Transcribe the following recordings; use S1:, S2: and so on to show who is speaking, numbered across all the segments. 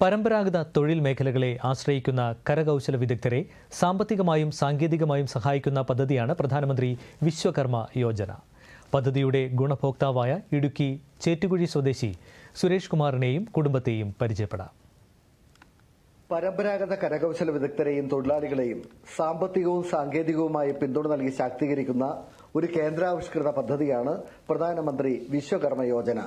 S1: പരമ്പരാഗത തൊഴിൽ മേഖലകളെ ആശ്രയിക്കുന്ന കരകൗശല വിദഗ്ധരെ സാമ്പത്തികമായും സാങ്കേതികമായും സഹായിക്കുന്ന പദ്ധതിയാണ് പ്രധാനമന്ത്രി വിശ്വകർമ്മ യോജന. പദ്ധതിയുടെ ഗുണഭോക്താവായ ഇടുക്കി ചേറ്റുകുഴി സ്വദേശി സുരേഷ് കുമാറിനെയും കുടുംബത്തെയും പരിചയപ്പെടാം.
S2: പരമ്പരാഗത കരകൗശല വിദഗ്ധരെയും തൊഴിലാളികളെയും സാമ്പത്തികവും സാങ്കേതികവുമായി പിന്തുണ നൽകി ശാക്തീകരിക്കുന്ന ഒരു കേന്ദ്രാവിഷ്കൃത പദ്ധതിയാണ് പ്രധാനമന്ത്രി വിശ്വകർമ്മ യോജന.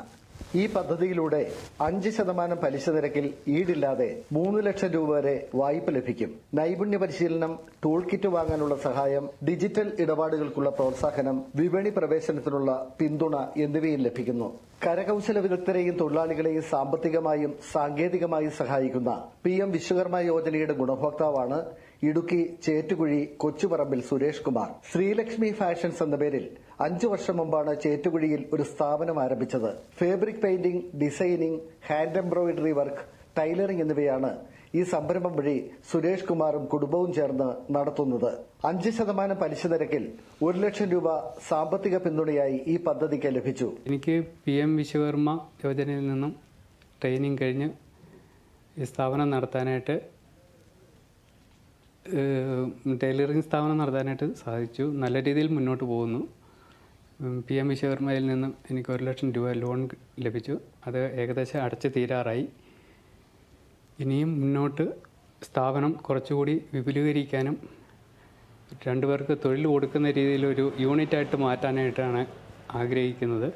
S2: ഈ പദ്ധതിയിലൂടെ അഞ്ച് ശതമാനം പലിശ നിരക്കിൽ ഈടില്ലാതെ മൂന്ന് ലക്ഷം രൂപ വരെ വായ്പ ലഭിക്കും. നൈപുണ്യ പരിശീലനം ടൂൾ കിറ്റ് വാങ്ങാനുള്ള സഹായം ഡിജിറ്റൽ ഇടപാടുകൾക്കുള്ള പ്രോത്സാഹനം വിപണി പ്രവേശനത്തിനുള്ള പിന്തുണ എന്നിവയും ലഭിക്കുന്നു. കരകൗശല വിദഗ്ധരെയും തൊഴിലാളികളെയും സാമ്പത്തികമായും സാങ്കേതികമായും സഹായിക്കുന്ന പി എം വിശ്വകർമ്മ യോജനയുടെ ഗുണഭോക്താവാണ് ഇടുക്കി ചേറ്റുകുഴി കൊച്ചുപറമ്പിൽ സുരേഷ് കുമാർ. ശ്രീലക്ഷ്മി ഫാഷൻസ് എന്ന പേരിൽ അഞ്ചു വർഷം മുമ്പാണ് ചേറ്റുകുഴിയിൽ ഒരു സ്ഥാപനം ആരംഭിച്ചത്. Fabric painting designing hand embroidery work tailoring എന്നിവയാണ് ഈ സംരംഭം വഴി സുരേഷ് കുമാറും കുടുംബവും ചേർന്ന് നടത്തുന്നത്. അഞ്ച് ശതമാനം പലിശ നിരക്കിൽ ഒരു ലക്ഷം രൂപ സാമ്പത്തിക പിന്തുണയായി ഈ പദ്ധതിക്ക് ലഭിച്ചു.
S3: എനിക്ക് പി എം വിശ്വകർമ്മ യോജനയിൽ നിന്നും ട്രെയിനിങ് കഴിഞ്ഞ് ഈ സ്ഥാപനം നടത്താനായിട്ട് ടൈലറിംഗ് സ്ഥാപനം നടത്താനായിട്ട് സാധിച്ചു. നല്ല രീതിയിൽ മുന്നോട്ട് പോകുന്നു. പി എം വിശ്വകർമ്മയിൽ നിന്നും എനിക്ക് ഒരു ലക്ഷം രൂപ ലോൺ ലഭിച്ചു. അത് ഏകദേശം അടച്ചു തീരാറായി. ഇനിയും മുന്നോട്ട് സ്ഥാപനം കുറച്ചുകൂടി വിപുലീകരിക്കാനും രണ്ടുപേർക്ക് തൊഴിൽ കൊടുക്കുന്ന രീതിയിൽ ഒരു യൂണിറ്റായിട്ട് മാറ്റാനായിട്ടാണ് ആഗ്രഹിക്കുന്നത്.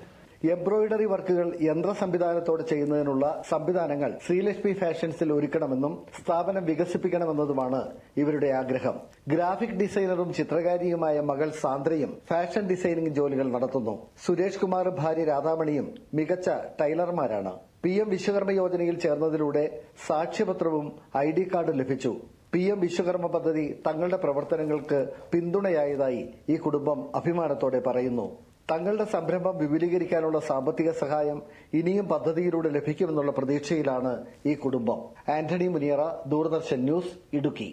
S2: എംബ്രോയിഡറി വർക്കുകൾ യന്ത്ര സംവിധാനത്തോടെ ചെയ്യുന്നതിനുള്ള സംവിധാനങ്ങൾ ശ്രീലക്ഷ്മി ഫാഷൻസിൽ ഒരുക്കണമെന്നും സ്ഥാപനം വികസിപ്പിക്കണമെന്നതുമാണ് ഇവരുടെ ആഗ്രഹം. ഗ്രാഫിക് ഡിസൈനറും ചിത്രകാരിയുമായ മകൾ സാന്ദ്രയും ഫാഷൻ ഡിസൈനിംഗ് ജോലികൾ നടത്തുന്നു. സുരേഷ് കുമാർ ഭാര്യ രാധാമണിയും മികച്ച ടൈലർമാരാണ്. പി എം വിശ്വകർമ്മ യോജനയിൽ ചേർന്നതിലൂടെ സാക്ഷ്യപത്രവും ഐ ഡി കാർഡും ലഭിച്ചു. പി എം വിശ്വകർമ്മ പദ്ധതി തങ്ങളുടെ പ്രവർത്തനങ്ങൾക്ക് പിന്തുണയായതായി ഈ കുടുംബം അഭിമാനത്തോടെ പറയുന്നു. തങ്ങളുടെ സംരംഭം വിപുലീകരിക്കാനുള്ള സാമ്പത്തിക സഹായം ഇനിയും പദ്ധതിയിലൂടെ ലഭിക്കുമെന്നുള്ള പ്രതീക്ഷയിലാണ് ഈ കുടുംബം. ആന്റണി മുനിയറ ദൂരദർശൻ ന്യൂസ് ഇടുക്കി.